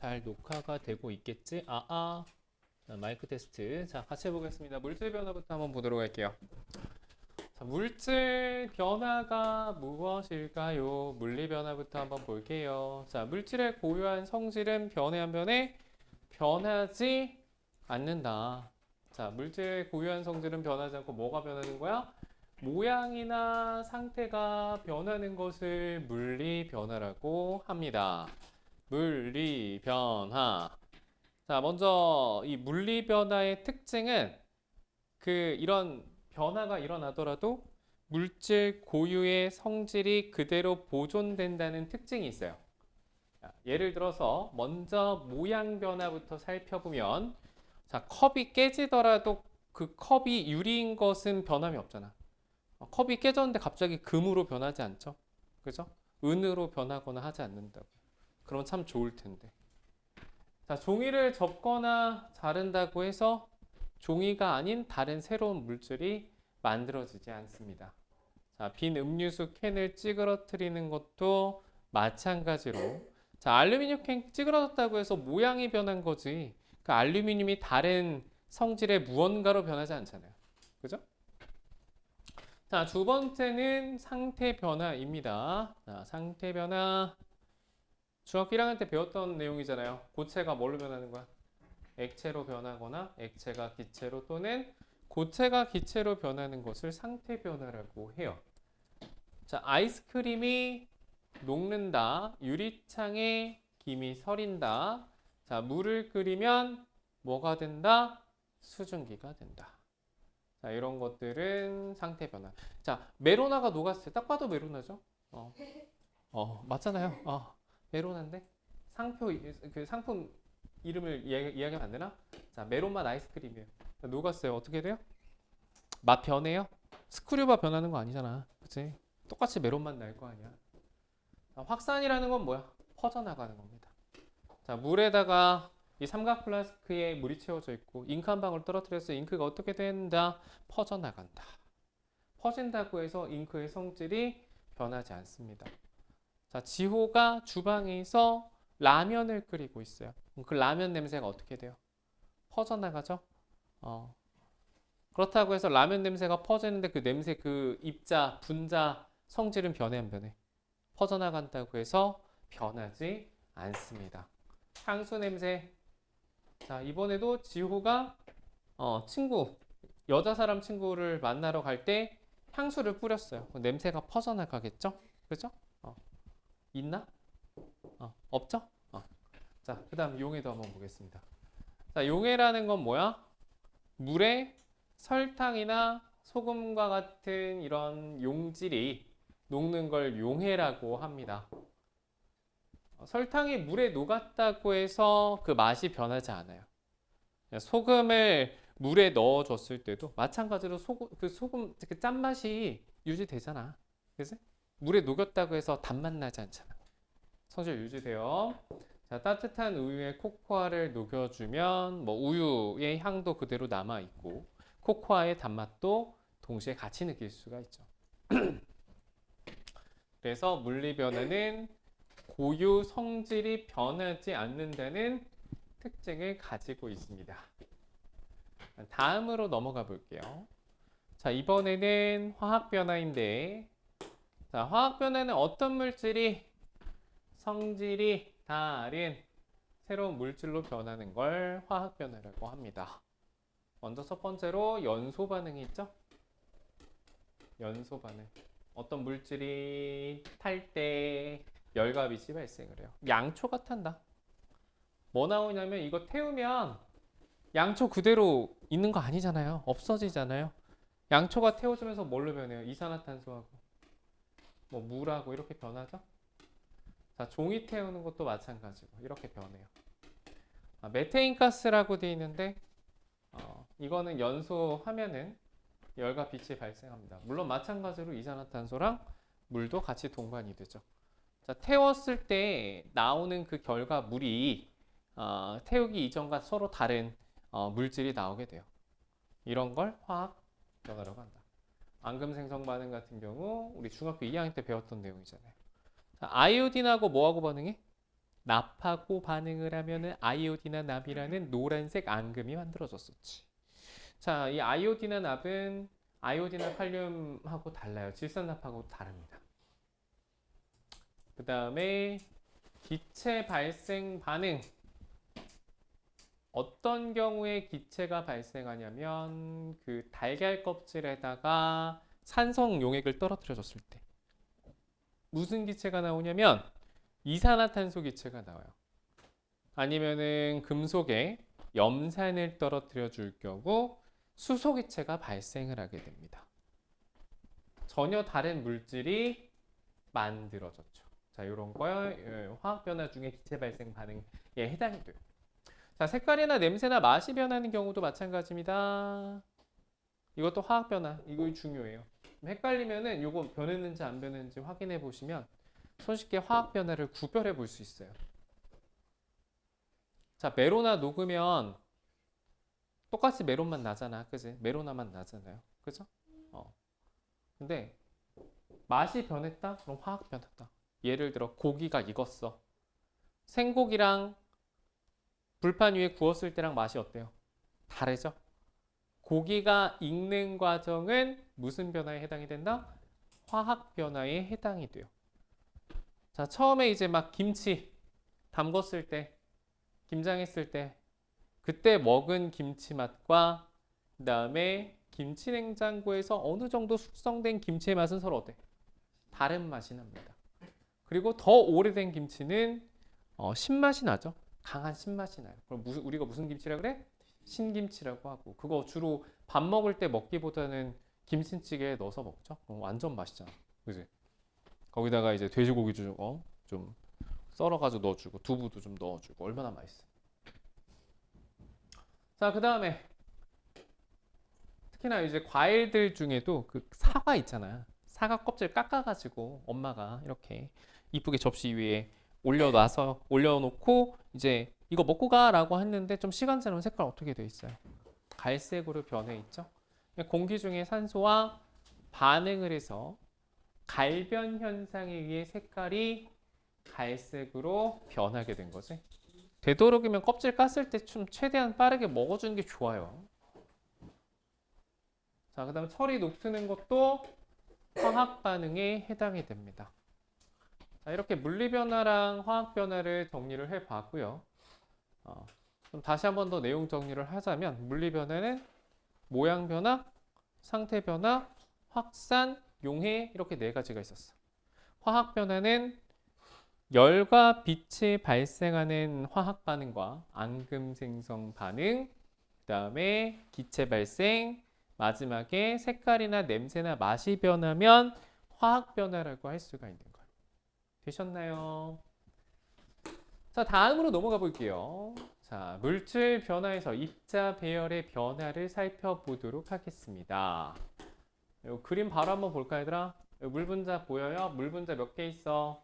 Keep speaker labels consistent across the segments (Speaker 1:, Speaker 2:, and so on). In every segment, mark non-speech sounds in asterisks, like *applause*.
Speaker 1: 잘 녹화가 되고 있겠지? 아, 아. 자, 마이크 테스트. 자, 같이 해보겠습니다. 물질 변화부터 한번 보도록 할게요. 자, 물질 변화가 무엇일까요? 물리 변화부터 한번 볼게요. 자, 물질의 고유한 성질은 변해 안 변해? 변하지 않는다. 자, 물질의 고유한 성질은 변하지 않고 뭐가 변하는 거야? 모양이나 상태가 변하는 것을 물리 변화라고 합니다. 물리 변화. 자, 먼저 이 물리 변화의 특징은 그 이런 변화가 일어나더라도 물질 고유의 성질이 그대로 보존된다는 특징이 있어요. 자, 예를 들어서 먼저 모양 변화부터 살펴보면 자, 컵이 깨지더라도 그 컵이 유리인 것은 변함이 없잖아. 어, 컵이 깨졌는데 갑자기 금으로 변하지 않죠? 그죠? 은으로 변하거나 하지 않는다고. 그럼 참 좋을 텐데. 자, 종이를 접거나 자른다고 해서 종이가 아닌 다른 새로운 물질이 만들어지지 않습니다. 자, 빈 음료수 캔을 찌그러뜨리는 것도 마찬가지로 자, 알루미늄 캔 찌그러졌다고 해서 모양이 변한 거지. 그 알루미늄이 다른 성질의 무언가로 변하지 않잖아요. 그죠? 자, 두 번째는 상태 변화입니다. 자, 상태 변화. 중학교 1학년 때 배웠던 내용이잖아요. 고체가 뭘로 변하는 거야? 액체로 변하거나 액체가 기체로 또는 고체가 기체로 변하는 것을 상태 변화라고 해요. 자, 아이스크림이 녹는다. 유리창에 김이 서린다. 자, 물을 끓이면 뭐가 된다? 수증기가 된다. 자, 이런 것들은 상태 변화. 자, 메로나가 녹았을 때 딱 봐도 메로나죠? 어, *laughs* 어 맞잖아요. 어, 메로나인데 상표 그 상품 이름을 이야기, 이야기 하면 안 되나? 자, 메론맛 아이스크림이에요. 자, 녹았어요. 어떻게 돼요? 맛 변해요? 스크류바 변하는 거 아니잖아. 그치? 똑같이 메론맛 날 거 아니야. 자, 확산이라는 건 뭐야? 퍼져나가는 겁니다. 자, 물에다가 이 삼각 플라스크에 물이 채워져 있고 잉크 한 방울 떨어뜨려서 잉크가 어떻게 된다? 퍼져나간다. 퍼진다고 해서 잉크의 성질이 변하지 않습니다. 자, 지호가 주방에서 라면을 끓이고 있어요. 그 라면 냄새가 어떻게 돼요? 퍼져나가죠? 어. 그렇다고 해서 라면 냄새가 퍼지는데 그 냄새 그 입자, 분자 성질은 변해 안 변해? 퍼져나간다고 해서 변하지 않습니다. 향수 냄새. 자, 이번에도 지호가 어, 친구, 여자 사람 친구를 만나러 갈 때 향수를 뿌렸어요. 냄새가 퍼져나가겠죠? 그죠? 어. 있나? 어, 없죠? 어. 자, 그 다음 용해도 한번 보겠습니다. 자, 용해라는 건 뭐야? 물에 설탕이나 소금과 같은 이런 용질이 녹는 걸 용해라고 합니다. 어, 설탕이 물에 녹았다고 해서 그 맛이 변하지 않아요. 소금을 물에 넣어줬을 때도 마찬가지로 소금, 그 소금 그 짠맛이 유지되잖아. 그지? 물에 녹였다고 해서 단맛 나지 않잖아. 성질 유지돼요. 자, 따뜻한 우유에 코코아를 녹여주면 뭐 우유의 향도 그대로 남아 있고 코코아의 단맛도 동시에 같이 느낄 수가 있죠. *clears throat* 그래서 물리 변화는 고유 성질이 변하지 않는다는 특징을 가지고 있습니다. 다음으로 넘어가 볼게요. 자, 이번에는 화학 변화인데 자, 화학 변화는 어떤 물질이 성질이 다른 새로운 물질로 변하는 걸 화학 변화라고 합니다. 먼저 첫 번째로 연소 반응이 있죠? 연소 반응. 어떤 물질이 탈 때 열과 빛이 발생을 해요. 양초가 탄다. 뭐 나오냐면 이거 태우면 양초 그대로 있는 거 아니잖아요. 없어지잖아요. 양초가 태워지면서 뭘로 변해요? 이산화탄소하고 뭐 물하고 이렇게 변하죠? 자, 종이 태우는 것도 마찬가지고 이렇게 변해요. 아, 메테인 가스라고 되어 있는데 어, 이거는 연소하면은 열과 빛이 발생합니다. 물론 마찬가지로 이산화탄소랑 물도 같이 동반이 되죠. 자, 태웠을 때 나오는 그 결과 물이 어, 태우기 이전과 서로 다른 어, 물질이 나오게 돼요. 이런 걸 화학 변화라고 한다. 앙금 생성 반응 같은 경우 우리 중학교 2학년 때 배웠던 내용이잖아요. 자, 아이오딘하고 뭐하고 반응해? 납하고 반응을 하면은 아이오디나 납이라는 노란색 앙금이 만들어졌었지. 자, 이 아이오디나 납은 아이오디나 칼륨하고 달라요. 질산납하고 다릅니다. 그 다음에 기체 발생 반응. 어떤 경우에 기체가 발생하냐면 그 달걀 껍질에다가 산성 용액을 떨어뜨려 줬을 때 무슨 기체가 나오냐면 이산화탄소 기체가 나와요. 아니면은 금속에 염산을 떨어뜨려 줄 경우 수소 기체가 발생을 하게 됩니다. 전혀 다른 물질이 만들어졌죠. 자, 이런 거 예, 화학 변화 중에 기체 발생 반응에 해당이 돼요. 자, 색깔이나 냄새나 맛이 변하는 경우도 마찬가지입니다. 이것도 화학 변화, 이거 중요해요. 헷갈리면은 이거 변했는지 안 변했는지 확인해 보시면 손쉽게 화학 변화를 구별해 볼 수 있어요. 자, 메로나 녹으면 똑같이 메론만 나잖아. 그지? 메로나만 나잖아요. 그죠? 어. 근데 맛이 변했다? 그럼 화학 변했다. 예를 들어 고기가 익었어. 생고기랑 불판 위에 구웠을 때랑 맛이 어때요? 다르죠? 고기가 익는 과정은 무슨 변화에 해당이 된다? 화학 변화에 해당이 돼요. 자, 처음에 이제 막 김치 담궜을 때, 김장했을 때, 그때 먹은 김치 맛과 그 다음에 김치 냉장고에서 어느 정도 숙성된 김치의 맛은 서로 어때? 다른 맛이 납니다. 그리고 더 오래된 김치는 어, 신맛이 나죠. 강한 신맛이 나요. 그럼 무슨 우리가 무슨 김치라 그래? 신김치라고 하고 그거 주로 밥 먹을 때 먹기보다는 김치찌개에 넣어서 먹죠. 완전 맛있잖아. 그지? 거기다가 이제 돼지고기 좀, 어? 좀 썰어가지고 넣어주고 두부도 좀 넣어주고 얼마나 맛있어. 자, 그 다음에 특히나 이제 과일들 중에도 그 사과 있잖아. 사과 껍질 깎아가지고 엄마가 이렇게 이쁘게 접시 위에 올려놔서 올려놓고 이제 이거 먹고 가라고 했는데 좀 시간 지나면 색깔 어떻게 돼 있어요? 갈색으로 변해 있죠. 공기 중에 산소와 반응을 해서 갈변 현상에 의해 색깔이 갈색으로 변하게 된 거지. 되도록이면 껍질 깠을 때 좀 최대한 빠르게 먹어주는 게 좋아요. 자, 그 다음에 철이 녹쓰는 것도 화학 반응에 해당이 됩니다. 자, 이렇게 물리 변화랑 화학 변화를 정리를 해 봤고요. 어, 그럼 다시 한 번 더 내용 정리를 하자면 물리 변화는 모양 변화, 상태 변화, 확산, 용해 이렇게 네 가지가 있었어. 화학 변화는 열과 빛이 발생하는 화학 반응과 앙금 생성 반응, 그다음에 기체 발생, 마지막에 색깔이나 냄새나 맛이 변하면 화학 변화라고 할 수가 있는 거예요. 되셨나요? 자, 다음으로 넘어가 볼게요. 자, 물질 변화에서 입자 배열의 변화를 살펴보도록 하겠습니다. 요 그림 바로 한번 볼까 얘들아? 요물 분자 보여요? 물 분자 몇 개 있어?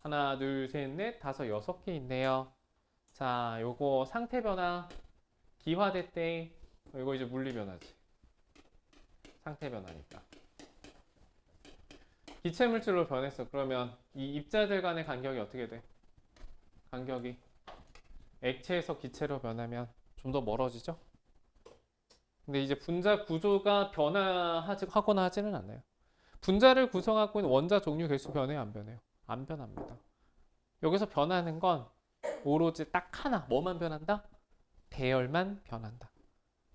Speaker 1: 하나, 둘, 셋, 넷, 다섯, 여섯 개 있네요. 자, 요거 상태 변화 기화될 때 이거 이제 물리 변화지. 상태 변화니까. 기체 물질로 변했어. 그러면 이 입자들 간의 간격이 어떻게 돼? 간격이 액체에서 기체로 변하면 좀 더 멀어지죠? 근데 이제 분자 구조가 변화하지 하거나 하지는 않아요. 분자를 구성하고 있는 원자 종류 개수 변해요, 안 변해요? 안 변합니다. 여기서 변하는 건 오로지 딱 하나, 뭐만 변한다? 배열만 변한다.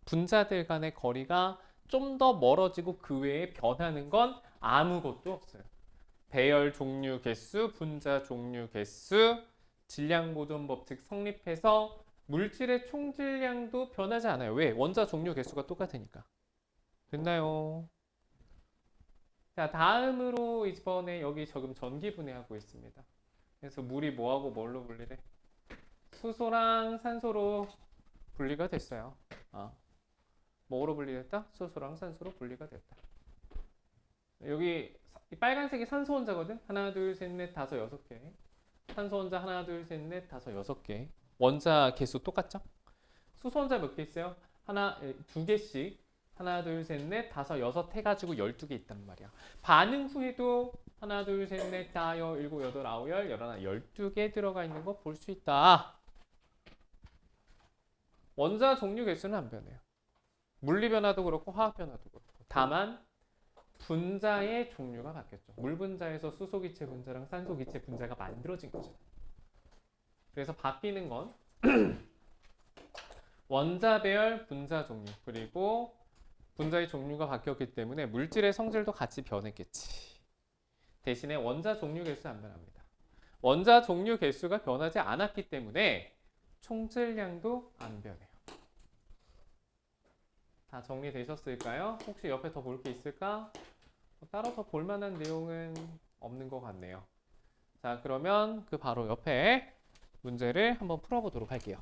Speaker 1: 분자들 간의 거리가 좀 더 멀어지고 그 외에 변하는 건 아무것도 없어요. 배열 종류 개수, 분자 종류 개수, 질량 보존 법칙 성립해서 물질의 총 질량도 변하지 않아요. 왜? 원자 종류 개수가 똑같으니까. 됐나요? 자, 다음으로 이번에 여기 지금 전기 분해하고 있습니다. 그래서 물이 뭐하고 뭘로 분리돼? 수소랑 산소로 분리가 됐어요. 아. 뭐로 분리됐다? 수소랑 산소로 분리가 됐다. 여기 이 빨간색이 산소 혼자거든? 하나, 둘, 셋, 넷, 다섯, 여섯 개. 산소 혼자 하나, 둘, 셋, 넷, 다섯, 여섯 개. 원자 개수 똑같죠? 수소 혼자 몇 개 있어요? 하나, 에, 두 개씩. 하나, 둘, 셋, 넷, 다섯, 여섯 해가지고 열두 개 있단 말이야. 반응 후에도 하나, 둘, 셋, 넷, 다, 여, 일곱, 여덟, 아홉, 열, 열하나, 열두 개 들어가 있는 거 볼 수 있다. 원자 종류 개수는 안 변해요. 물리 변화도 그렇고 화학 변화도 그렇고. 다만 분자의 종류가 바뀌었죠. 물 분자에서 수소 기체 분자랑 산소 기체 분자가 만들어진 거죠. 그래서 바뀌는 건 *clears throat* 원자 배열, 분자 종류 그리고 분자의 종류가 바뀌었기 때문에 물질의 성질도 같이 변했겠지. 대신에 원자 종류 개수 안 변합니다. 원자 종류 개수가 변하지 않았기 때문에 총질량도 안 변해요. 다 정리되셨을까요? 혹시 옆에 더 볼 게 있을까? 뭐 따로 더 볼 만한 내용은 없는 것 같네요. 자, 그러면 그 바로 옆에 문제를 한번 풀어보도록 할게요.